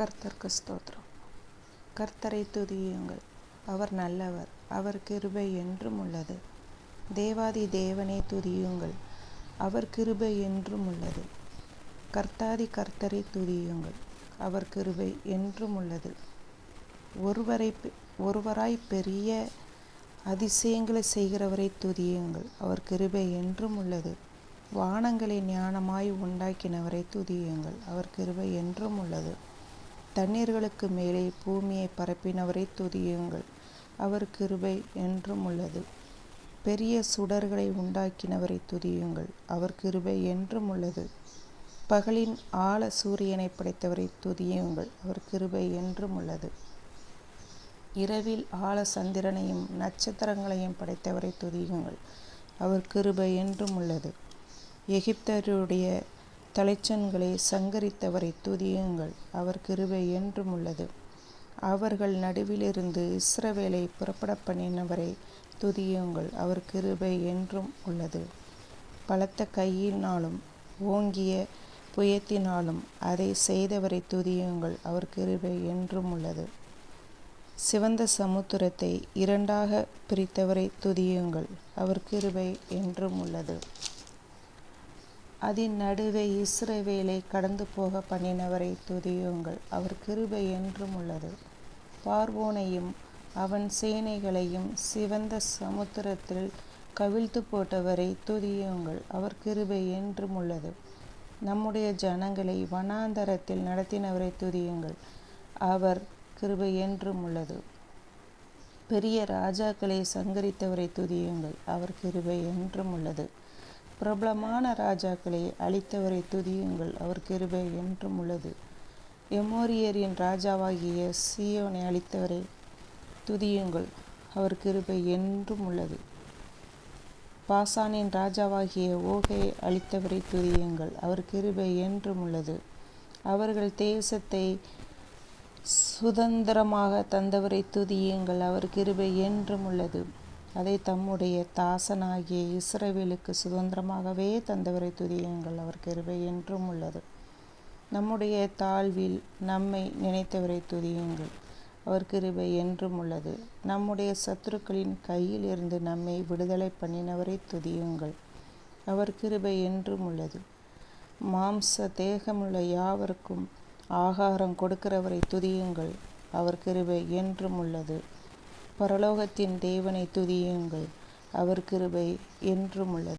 கர்த்தருக்கு ஸ்தோத்திரம். கர்த்தரை துதியுங்கள். அவர் நல்லவர். அவர் கிருபை என்றும் உள்ளது. தேவாதி தேவனை துதியுங்கள். அவர் கிருபை என்றும் உள்ளது. கர்த்தாதி கர்த்தரை துதியுங்கள். அவர் கிருபை என்றும் உள்ளது. ஒருவரை ஒருவராய் பெரிய அதிசயங்களை செய்கிறவரை துதியுங்கள். அவர் கிருபை என்றும் உள்ளது. வானங்களை ஞானமாய் உண்டாக்கினவரை துதியுங்கள். அவர் கிருபை என்றும் உள்ளது. தண்ணீர்களுக்கு மேலே பூமியை பரப்பினவரை துதியுங்கள். அவர் கிருபை என்றும் உள்ளது. பெரிய சுடர்களை உண்டாக்கினவரை துதியுங்கள். அவர் கிருபை என்றும் உள்ளது. பகலின் ஆழ சூரியனை படைத்தவரை துதியுங்கள். அவர் கிருபை என்றும் உள்ளது. இரவில் ஆழ சந்திரனையும் நட்சத்திரங்களையும் படைத்தவரை துதியுங்கள். அவர் கிருபை என்றும் உள்ளது. எகிப்தருடைய தலைச்சன்களை சங்கரித்தவரை துதியுங்கள். அவர் கிருபை என்றும் உள்ளது. அவர்கள் நடுவிலிருந்து இஸ்ரவேலை புறப்பட பண்ணினவரை துதியுங்கள். அவர் கிருபை என்றும் உள்ளது. பலத்த கையினாலும் ஓங்கிய புயத்தினாலும் அதை செய்தவரை துதியுங்கள். அவர் கிருபை என்றும் உள்ளது. சிவந்த சமுத்திரத்தை இரண்டாக பிரித்தவரை துதியுங்கள். அவர் கிருபை என்றும் உள்ளது. அதன் நடுவே இஸ்ரவேலை கடந்து போக பண்ணினவரை துதியுங்கள். அவர் கிருபை என்றும் உள்ளது. பார்வோனையும் அவன் சேனைகளையும் சிவந்த சமுத்திரத்தில் கவிழ்த்து போட்டவரை துதியுங்கள். அவர் கிருபை என்றும் உள்ளது. நம்முடைய ஜனங்களை வனாந்தரத்தில் நடத்தினவரை துதியுங்கள். அவர் கிருபை என்றும் உள்ளது. பெரிய ராஜாக்களை சங்கரித்தவரை துதியுங்கள். அவர் கிருபை என்றும் உள்ளது. பிரபலமான ராஜாக்களை அழித்தவரை துதியுங்கள். அவர் கிருபை என்றும் உள்ளது. எமோரியரின் ராஜாவாகிய சியோனை அழித்தவரை துதியுங்கள். அவர் கிருபை என்றும் உள்ளது. பாசானின் ராஜாவாகிய ஓகை அழித்தவரை துதியுங்கள். அவர் கிருபை என்றும் உள்ளது. அவர்கள் தேசத்தை சுதந்திரமாக தந்தவரை துதியுங்கள். அவர் கிருபை என்றும் உள்ளது. அதை தம்முடைய தாசனாகிய இஸ்ரவேலுக்கு சுதந்திரமாகவே தந்தவரை துதியுங்கள் அவர் கிருபை என்றும் உள்ளது. நம்முடைய தாழ்வில் நம்மை நினைத்தவரை துதியுங்கள் அவர் கிருபை என்றும் உள்ளது. நம்முடைய சத்துருக்களின் கையில் இருந்து நம்மை விடுதலை பண்ணினவரை துதியுங்கள் அவர் கிருபை என்றும் உள்ளது. மாம்ச தேகமுள்ள யாவருக்கும் ஆகாரம் கொடுக்கிறவரை துதியுங்கள் அவர் கிருபை என்றும் உள்ளது. பரலோகத்தின் தேவனை துதியுங்கள். அவர் கிருபை என்றும் உள்ளது.